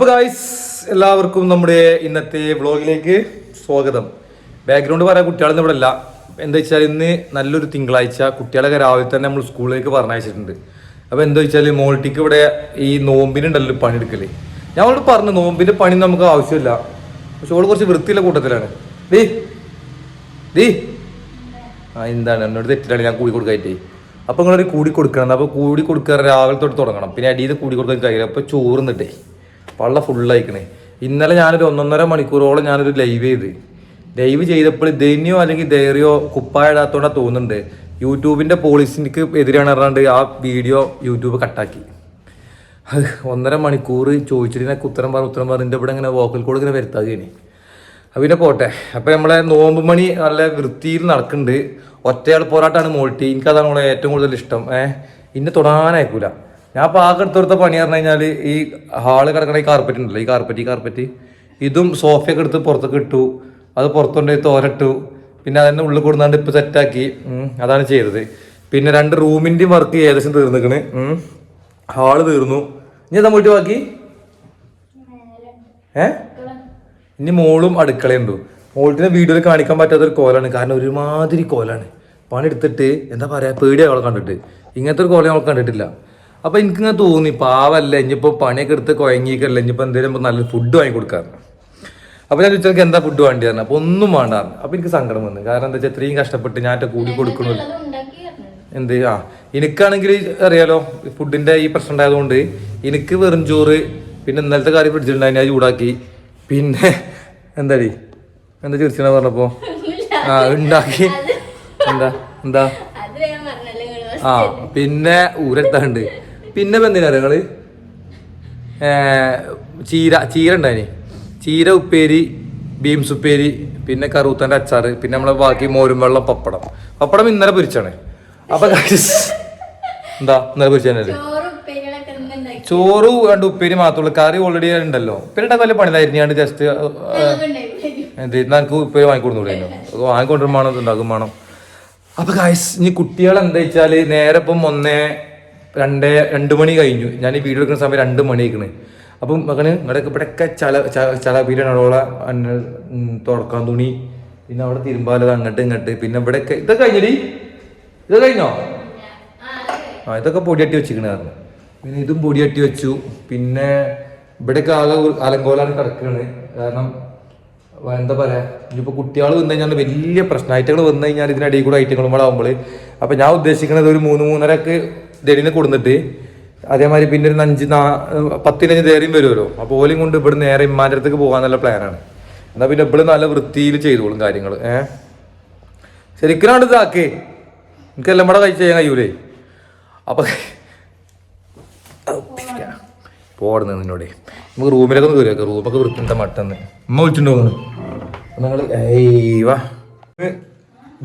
അപ്പൊ ഗായ്സ് എല്ലാവർക്കും നമ്മുടെ ഇന്നത്തെ വ്ളോഗിലേക്ക് സ്വാഗതം. ബാക്ക്ഗ്രൗണ്ട് പറയാൻ കുട്ടികളൊന്നും ഇവിടെ അല്ല. എന്താ വെച്ചാൽ ഇന്ന് നല്ലൊരു തിങ്കളാഴ്ച. കുട്ടികളൊക്കെ രാവിലെ തന്നെ നമ്മൾ സ്കൂളിലേക്ക് പറഞ്ഞയച്ചിട്ടുണ്ട്. അപ്പൊ എന്താ വെച്ചാൽ മോൾട്ടിക്ക് ഇവിടെ ഈ നോമ്പിനുണ്ടല്ലോ പണിയെടുക്കൽ. ഞാൻ അവളോട് പറഞ്ഞു നോമ്പിന്റെ പണി നമുക്ക് ആവശ്യമില്ല. പക്ഷെ അവൾ കുറച്ച് വൃത്തിയുള്ള കൂട്ടത്തിലാണ്. ദീ ദീ. ആ എന്താണ്? എന്നോട് തെറ്റിലാണ് ഞാൻ കൂടി കൊടുക്കായിട്ടേ അപ്പൊ നിങ്ങളൊരു കൂടി കൊടുക്കണം. അപ്പൊ കൂടി കൊടുക്കാൻ രാവിലെ തൊട്ട് തുടങ്ങണം. പിന്നെ അടിയിൽ കൂടി കൊടുക്കാൻ കഴിയില്ല. അപ്പൊ ചോറ് നിട്ടേ പള്ള ഫുള്ളായിക്കണേ ഇന്നലെ ഞാനൊരു ഒന്നൊന്നര മണിക്കൂറോളം ഞാനൊരു ലൈവ് ചെയ്ത്. ലൈവ് ചെയ്തപ്പോൾ ധന്യോ അല്ലെങ്കിൽ ധൈര്യോ കുപ്പായ ഇടാത്തോണ്ടാ തോന്നുന്നുണ്ട്. യൂട്യൂബിന്റെ പോളിസിക്ക് എതിരാണ് പറഞ്ഞാണ്ട് ആ വീഡിയോ യൂട്യൂബ് കട്ടാക്കി ഒന്നര മണിക്കൂർ ചോദിച്ചിട്ട് എനിക്ക് ഉത്തരം പറഞ്ഞു ഉത്തരം പറഞ്ഞിട്ട് ഇവിടെ ഇങ്ങനെ വോക്കൽ കോഡ് ഇങ്ങനെ വരുത്താകേനി അപ്പം പിന്നെ പോട്ടെ. അപ്പോൾ നമ്മളെ നോമ്പ് മണി നല്ല വൃത്തിയിൽ നടക്കുന്നുണ്ട് ഒറ്റയാൾ പോരാട്ടാണ് മോൾട്ടി എനിക്കതാണ് നമ്മളെ ഏറ്റവും കൂടുതൽ ഇഷ്ടം. ഏഹ്? ഇന്നെ തൊടാനയക്കൂല. ഞാൻ അപ്പോൾ ആകെ എടുത്തെടുത്ത പണി പറഞ്ഞു കഴിഞ്ഞാൽ ഈ ഹാൾ കിടക്കണ ഈ കാർപ്പറ്റ് ഉണ്ടല്ലോ ഈ കാർപ്പറ്റ് ഈ കാർപ്പറ്റ് ഇതും സോഫയൊക്കെ എടുത്ത് പുറത്തൊക്കെ ഇട്ടു അത് പുറത്തുകൊണ്ടുപോയി തോരട്ടു പിന്നെ അതന്നെ ഉള്ളിൽ കൊടുന്നാണ്ട് ഇപ്പം സെറ്റാക്കി അതാണ് ചെയ്തത്. പിന്നെ രണ്ട് റൂമിന്റെയും വർക്ക് ഏകദേശം തീർന്നിക്കണ്. ഹാൾ തീർന്നു. ഇനി എന്താ പോയിട്ട് ബാക്കി? ഏ? ഇനി മോളും അടുക്കളയുണ്ട് മോൾട്ടിനെ വീഡിയോയിൽ കാണിക്കാൻ പറ്റാത്ത ഒരു കോലാണ് കാരണം ഒരുമാതിരി കോലാണ്. പണി എടുത്തിട്ട് എന്താ പറയാ പേടിയാ അവളെ കണ്ടിട്ട്. ഇങ്ങനത്തെ ഒരു കോല അവൾ കണ്ടിട്ടില്ല. അപ്പൊ എനിക്കിങ്ങനെ തോന്നി പാവല്ല ഇനിയിപ്പോ പണിയൊക്കെ എടുത്ത് കുഴങ്ങിക്കല്ല ഇനിയിപ്പോ എന്തെങ്കിലും നല്ല ഫുഡ് വാങ്ങി കൊടുക്കാൻ അപ്പൊ ഞാൻ ചോദിച്ചാൽ എന്താ ഫുഡ് വേണ്ടി പറഞ്ഞു അപ്പൊ ഒന്നും വേണ്ടായിരുന്നു അപ്പൊ എനിക്ക് സങ്കടം വന്നു. കാരണം എന്താ വെച്ചാൽ ഇത്രയും കഷ്ടപ്പെട്ട് ഞാൻ കൂടി കൊടുക്കണമല്ലോ. എന്ത്? ആ. എനിക്കാണെങ്കിൽ അറിയാലോ ഫുഡിന്റെ ഈ പ്രശ്നം ഉണ്ടായതുകൊണ്ട് എനിക്ക് വെറും ചോറ് പിന്നെ ഇന്നലത്തെ കാര്യം പിടിച്ചിട്ടുണ്ടായി ഞാൻ ചൂടാക്കി. പിന്നെ എന്താടി? എന്താ ചോദിച്ചാ പറഞ്ഞപ്പോ? ആ ഉണ്ടാക്കി. എന്താ? എന്താ? ആ പിന്നെ ഊരെടുത്താണ്ട്. പിന്നെ എന്തിനാ നിങ്ങൾ? ചീര ചീര ഉണ്ടായിനി. ചീര ഉപ്പേരി ബീംസ് ഉപ്പേരി പിന്നെ കറൂത്തന്റെ അച്ചാറ് പിന്നെ നമ്മളെ ബാക്കി മോരും വെള്ളം പപ്പടം. പപ്പടം ഇന്നലെ പൊരിച്ചാണ്. അപ്പൊ എന്താ ഇന്നലെ പൊരിച്ചല്ലേ ചോറ് രണ്ട് ഉപ്പേരി മാത്രമുള്ളൂ കറി ഓൾറെഡി ഉണ്ടല്ലോ. പിന്നെ വലിയ പണിതായിരുന്നു ജസ്റ്റ് എന്ത് നമുക്ക് ഉപ്പേരി വാങ്ങിക്കൊടുന്നുള്ളൂ വാങ്ങിക്കൊണ്ടിരുമാണോ ഉണ്ടാക്കും വേണം. അപ്പൊ ഗായ്സ് ഇനി കുട്ടികൾ എന്താ വെച്ചാൽ നേരെ ഇപ്പം ഒന്നേ രണ്ടേ രണ്ട് മണി കഴിഞ്ഞു. ഞാൻ ഈ വീഡിയോ എടുക്കുന്ന സമയം രണ്ട് മണി ആയിക്കണ് അപ്പം മകന് ഇവിടെ ഇവിടെയൊക്കെ ചല ചില ചല പീരാണ് അവിടെ തുടക്കാൻ തുണി. പിന്നെ അവിടെ തിരുമ്പാലത് അങ്ങോട്ട് ഇങ്ങോട്ട്. പിന്നെ ഇവിടെയൊക്കെ ഇതൊക്കെ കഴിഞ്ഞടി ഇത് കഴിഞ്ഞോ? ആ ഇതൊക്കെ പൊടിയട്ടി വെച്ചിരിക്കണായിരുന്നു പിന്നെ ഇതും പൊടിയട്ടി വെച്ചു. പിന്നെ ഇവിടെയൊക്കെ ആകെ അലങ്കോലാണ് കിടക്കുകയാണ് കാരണം എന്താ പറയാ ഇനിയിപ്പോ കുട്ടികൾ വന്നു കഴിഞ്ഞാൽ വലിയ പ്രശ്നം ഐറ്റങ്ങൾ വന്നു കഴിഞ്ഞാൽ ഇതിനിടയിൽ കൂടെ ഐറ്റങ്ങളും കൂടെ ആകുമ്പോൾ അപ്പൊ ഞാൻ ഉദ്ദേശിക്കുന്നത് ഒരു മൂന്ന് മൂന്നരക്ക് ഡെലിനെ കൊടുത്തിട്ട് അതേമാതിരി പിന്നെ ഒരു അഞ്ച് നാ പത്തിനഞ്ച് തേറിയും വരുമല്ലോ അപ്പോൾ ഓലും കൊണ്ട് ഇവിടെ നേരെ ഇമ്മാന്റെ അടുത്തേക്ക് പോകാൻ നല്ല പ്ലാനാണ് എന്നാൽ പിന്നെ ഇവിടെ നല്ല വൃത്തിയിൽ ചെയ്തോളും കാര്യങ്ങൾ ഏഹ് ശരിക്കും ഇതാക്കേ. എനിക്കെല്ലാം കൂടെ കഴിച്ച് ചെയ്യാൻ കഴിയൂലേ? അപ്പൊ പോടുന്നു നിന്നോടെ. നമുക്ക് റൂമിലൊക്കെ ഒന്ന് കയറിയൊക്കെ റൂമൊക്കെ വൃത്തിന്റെ മട്ടെന്ന്. ഉമ്മ വിളിച്ചിട്ടുണ്ടോ നിങ്ങൾ ഏയ് വാ.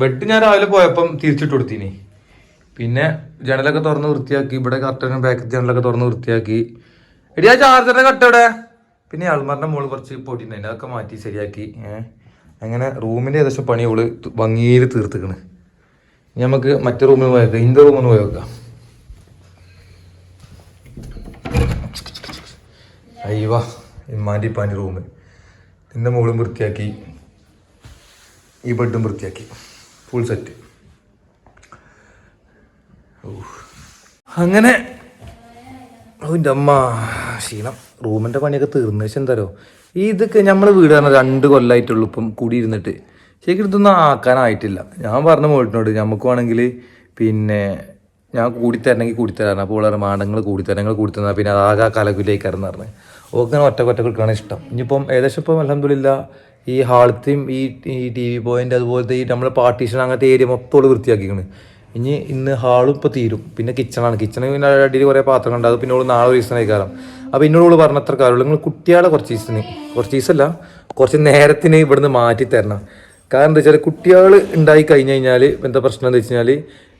ബെഡ് ഞാൻ രാവിലെ പോയപ്പം തിരിച്ചിട്ട് കൊടുത്തീനി. പിന്നെ ജനലൊക്കെ തുറന്ന് വൃത്തിയാക്കി ഇവിടെ കർട്ടനും ബാക്ക് ജനലൊക്കെ തുറന്ന് വൃത്തിയാക്കി. എടി ആ ചാർജറിന്റെ കട്ട ഇവിടെ പിന്നെ അൾമാറിന്റെ മുകളിൽ കുറച്ച് പൊടി ഉണ്ടായിരുന്നു അതൊക്കെ മാറ്റി ശരിയാക്കി. അങ്ങനെ റൂമിന്റെ ഏകദേശം പണി അവൾ ഭംഗിയിൽ തീർത്തിക്കണ്. ഇനി നമുക്ക് മറ്റേ റൂമിൽ പോയേക്കാം ഇന്റെ റൂമിൽ പോയേക്കാം അയ്യവാ ഇമ്മാന്റെ ഇപ്പാന്റെ റൂമ്. ഇതിന്റെ മുകളും വൃത്തിയാക്കി. ഈ ബെഡും വൃത്തിയാക്കി. ഫുൾ സെറ്റ് അങ്ങനെ. അതിന്റെ അമ്മ ക്ഷീണം റൂമിന്റെ പണിയൊക്കെ തീർന്നു. പക്ഷെ എന്താരോ ഇതൊക്കെ നമ്മളെ വീട് പറഞ്ഞ രണ്ട് കൊല്ലമായിട്ടുള്ളൂ ഇപ്പം കൂടി ഇരുന്നിട്ട് ശരിക്കും ഇതൊന്നും ആക്കാനായിട്ടില്ല. ഞാൻ പറഞ്ഞ മോട്ടിനോട് നമുക്ക് വേണമെങ്കിൽ പിന്നെ ഞാൻ കൂടിത്തരണമെങ്കിൽ കൂടിത്തരാണ് അപ്പോൾ വളരെ മാടങ്ങൾ കൂടിത്തരങ്ങൾ കൂടിത്തരാ. പിന്നെ അതാകെ കലകുലേക്കാരെന്ന് പറഞ്ഞ്. ഓക്കെ ഒറ്റ ഒറ്റ കൊടുക്കുകയാണ് ഇഷ്ടം. ഇനിയിപ്പം ഏകദേശം ഇപ്പം അലഹമില്ല ഈ ഹാളത്തെയും ഈ ഈ ടി വി പോയിന്റ് അതുപോലത്തെ ഈ നമ്മളെ പാർട്ടീഷൻ അങ്ങനത്തെ ഏരിയ മൊത്തം വൃത്തിയാക്കിക്കണ്. ഇനി ഇന്ന് ഹാളും ഇപ്പോൾ തീരും. പിന്നെ കിച്ചണാണ് കിച്ചണ് പിന്നെ അടിയിൽ കുറേ പാത്രങ്ങൾ ഉണ്ട് അത് പിന്നെ ഓൾ നാളെ ഒരു ദിവസം കഴിക്കാറാം അപ്പോൾ എന്നോട് പറഞ്ഞ അത്ര കാര്യമുള്ളൂ. നിങ്ങൾ കുട്ടികളെ കുറച്ച് ദിവസത്തിന് കുറച്ച് ദിവസമല്ല കുറച്ച് നേരത്തിന് ഇവിടുന്ന് മാറ്റി തരണം. കാരണം എന്താ വെച്ചാൽ കുട്ടികൾ ഉണ്ടായി കഴിഞ്ഞ് കഴിഞ്ഞാൽ എന്താ പ്രശ്നം എന്ന് വെച്ച് കഴിഞ്ഞാൽ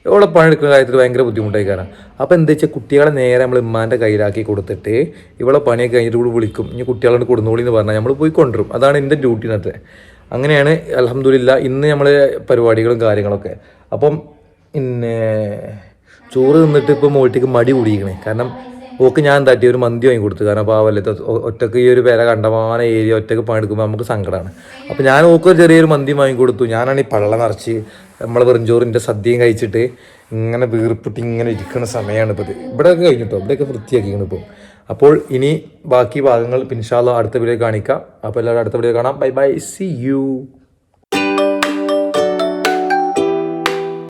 ഇവിടെ പണിയെടുക്കുന്ന കാര്യത്തിൽ ഭയങ്കര ബുദ്ധിമുട്ടായി കാരണം അപ്പോൾ എന്താ വെച്ചാൽ കുട്ടികളെ നേരെ നമ്മൾ ഉമ്മാന്റെ കയ്യിലാക്കി കൊടുത്തിട്ട് ഇവിടെ പണിയൊക്കെ കഴിഞ്ഞിട്ട് കൂടെ വിളിക്കും. ഇനി കുട്ടികളോട് കൊടുന്നോളി എന്ന് പറഞ്ഞാൽ നമ്മൾ പോയി കൊണ്ടുവരും. അതാണ് എന്റെ ഡ്യൂട്ടി അങ്ങനെയാണ് അലഹമ്മദില്ല ഇന്ന് നമ്മൾ പരിപാടികളും കാര്യങ്ങളൊക്കെ. അപ്പം പിന്നെ ചോറ് തിന്നിട്ട് ഇപ്പോൾ മോട്ടിക്ക് മടി കൂടിയിരിക്കണേ. കാരണം ഓക്ക് ഞാൻ തട്ടി ഒരു മന്തി വാങ്ങി കൊടുത്തു. കാരണം ഒ- ഒറ്റയ്ക്ക് ഈ ഒരു പേര കണ്ടമാന ഏരിയ ഒറ്റയ്ക്ക് പണിയെടുക്കുമ്പോൾ നമുക്ക് സങ്കടമാണ് അപ്പോൾ ഞാൻ ഓക്ക് ഒരു ചെറിയൊരു മന്തി വാങ്ങി കൊടുത്തു. ഞാനാണ് ഈ പള്ള നിറച്ച് നമ്മളെ വെറുംചോറിന്റെ സദ്യയും കഴിച്ചിട്ട് ഇങ്ങനെ വീർപ്പിട്ട് ഇങ്ങനെ ഇരിക്കുന്ന സമയമാണ് ഇപ്പോൾ ഇവിടെയൊക്കെ കഴിഞ്ഞിട്ടോ? ഇവിടെയൊക്കെ വൃത്തിയാക്കിയാണ് ഇപ്പോൾ അപ്പോൾ ഇനി ബാക്കി ഭാഗങ്ങൾ പിൻഷാല്ല അടുത്ത വീഡിയോ കാണിക്കാം. അപ്പോൾ എല്ലാവരും അടുത്ത വീഡിയോ കാണാം. Bye bye. C U